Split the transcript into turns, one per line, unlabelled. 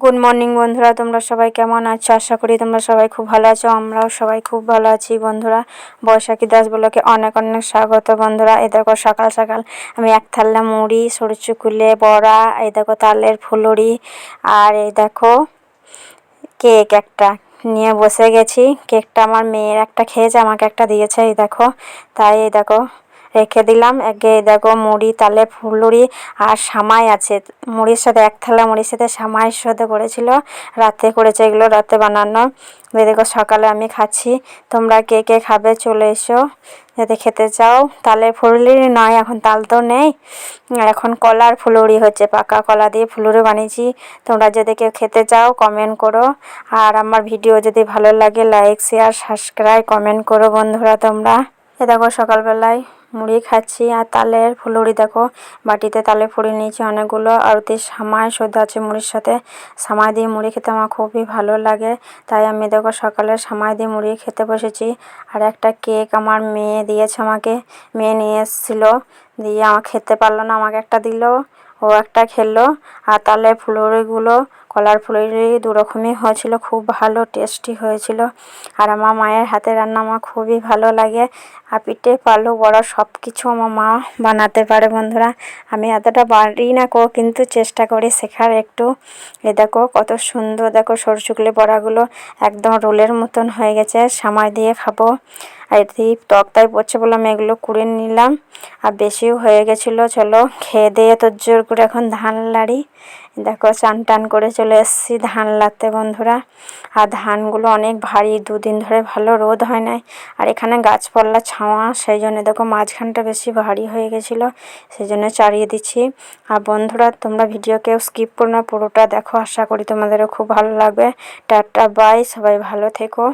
Good morning বন্ধুরা। তোমরা সবাই কেমন আছো? আশা করি তোমরা সবাই খুব ভালো আছো। আমরাও সবাই খুব ভালো আছি, বন্ধুরা। বৈশাখী দাস বলোকে অনেক অনেক স্বাগত, বন্ধুরা। এই দেখো, সকাল সকাল আমি এক থাল্লা মুড়ি, সরু কুলে বড়া, এই দেখো, তালের ফুলুরি, আর এই দেখো, কেক একটা নিয়ে বসে গেছি। কেকটা আমার মেয়ের একটা খেয়েছে, আমাকে একটা দিয়েছে, এই দেখো। তাই এই দেখো রেখে দিলাম। একে দেখো, মুড়ি, তালে, ফুলুরি আর সামাই আছে। মুড়ির সাথে এক থালা মুড়ির সাথে সামাই সাথে করেছিল। রাতে করেছে এগুলো, রাতে বানানো। দেখো, সকালে আমি খাচ্ছি। তোমরা কে কে খাবে চলে এসো। যাতে খেতে চাও, তালে ফুলুরি নয়, এখন তাল তো নেই। এখন কলার ফুলুরি হচ্ছে, পাকা কলা দিয়ে ফুলুরি বানিয়েছি। তোমরা যদি কেউ খেতে চাও কমেন্ট করো। আর আমার ভিডিও যদি ভালো লাগে লাইক শেয়ার সাবস্ক্রাইব কমেন্ট করো বন্ধুরা তোমরা। এ দেখো, সকালবেলায় মুড়ি খাচ্ছি আর তালের ফুলুরি দেখো। বাটিতে তালে ফুড়ি নিয়েছি অনেকগুলো। আর ওতে সামাই সদ্য আছে মুড়ির সাথে। সামাই দিয়ে মুড়ি খেতে আমার খুবই ভালো লাগে। তাই আমি দেখো সকালে সামাই দিয়ে মুড়ি খেতে বসেছি। আর একটা কেক আমার মেয়ে দিয়েছে আমাকে। মেয়ে নিয়ে এসেছিল। দিয়ে আমার খেতে পারল না, আমাকে একটা দিল। ও একটা খেলো। আর তালের ফুলুরিগুলো কলার ফুলুরি দু রকমই হয়েছিল, খুব ভালো টেস্টি হয়েছিল। আর আমার মায়ের হাতে রান্না আমার খুবই ভালো লাগে। আর পিঠে, পালু, বড় সব কিছু আমার মা বানাতে পারে বন্ধুরা। আমি এতটা পারি না কো, কিন্তু চেষ্টা করি শেখার একটু। এ দেখো কত সুন্দর দেখো সরষুকলি বড়াগুলো একদম রোলের মতন হয়ে গেছে। সামাই দিয়ে খাব। আর এটি তক্তায় পড়ছে বলে আমি এগুলো কুড়ে নিলাম। আর বেশিও হয়ে গেছিল, চলো খেয়ে দিয়ে তোর জোর করে এখন ধান লাড়ি। দেখো, চান টান করে চলে এসেছি ধান লাড়তে বন্ধুরা। আর ধানগুলো অনেক ভারী, দুদিন ধরে ভালো রোদ হয় নাই। আর এখানে গাছপালা ছাওয়া, সেই জন্য দেখো মাঝখানটা বেশি ভারী হয়ে গেছিল, সেই জন্য চারিয়ে দিচ্ছি। আর বন্ধুরা, তোমরা ভিডিও কেউ স্কিপ করো না, পুরোটা দেখো, আশা করি তোমাদেরও খুব ভালো লাগবে। টাটা বাই সবাই ভালো থেকো।